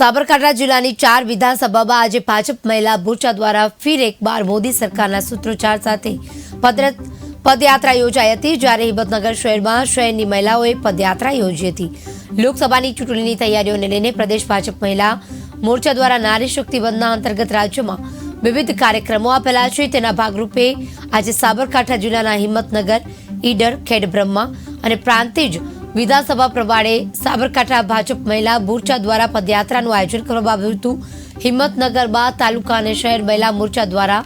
સાબરકાંઠા જિલ્લાની ચાર વિધાનસભામાં આજે ભાજપ મહિલા મોરચા દ્વારા ફિર એકવાર મોદી સરકારના સૂત્રોચ્ચાર સાથે પદ પદયાત્રા યોજાઈ હતી, જ્યારે હિંમતનગર શહેરમાં શહેરની મહિલાઓએ પદયાત્રા યોજી હતી. લોકસભાની ચૂંટણીની તૈયારીઓને લઈને પ્રદેશ ભાજપ મહિલા મોરચા દ્વારા નારી શક્તિ બંધના અંતર્ગત રાજ્યમાં વિવિધ કાર્યક્રમો આપેલા છે. તેના ભાગરૂપે આજે સાબરકાંઠા જિલ્લાના હિંમતનગર, ઈડર, ખેડબ્રહ્મા અને પ્રાંતિજ વિધાનસભા પ્રમાણે સાબરકાંઠા ભાજપ મહિલા મોરચા દ્વારા પદયાત્રાનું આયોજન કરવામાં આવ્યું હતું. હિંમતનગરમાં તાલુકા અને શહેર મહિલા મોરચા દ્વારા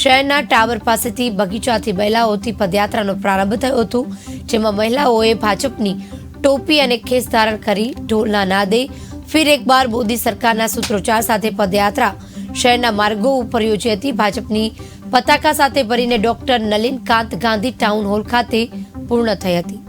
શહેરના ટાવર પાસેથી બગીચાથી મહિલાઓથી પદયાત્રાનો પ્રારંભ થયો હતો, જેમાં મહિલાઓએ ભાજપની ટોપી અને ખેસ ધારણ કરી ઢોલના નાદે ફિર એકવાર મોદી સરકારના સૂત્રોચ્ચાર સાથે પદયાત્રા શહેરના માર્ગો ઉપર યોજી હતી. ભાજપની પતાકા સાથે ભરીને doctor Nalinkant Gandhi town hall ખાતે પૂર્ણ થઈ હતી.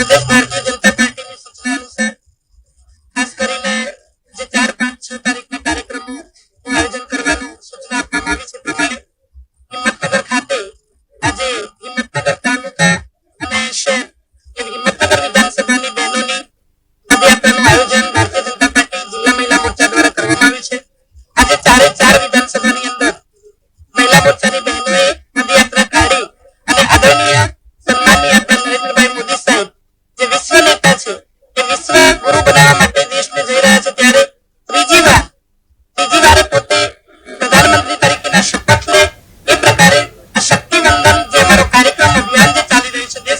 પ્રદેશ ભારતીય જનતા પાર્ટીની સૂચના અનુસાર ખાસ કરીને જે ચાર પાંચ છ તારીખના કાર્યક્રમોનું આયોજન કરવાનું સૂચના આપવામાં આવી છે પ્રમાણે હિંમતનગર ખાતે આજે હિંમતનગર ತಿಳಿಸಿ ಗುರು ಬಲ ಮತ್ತು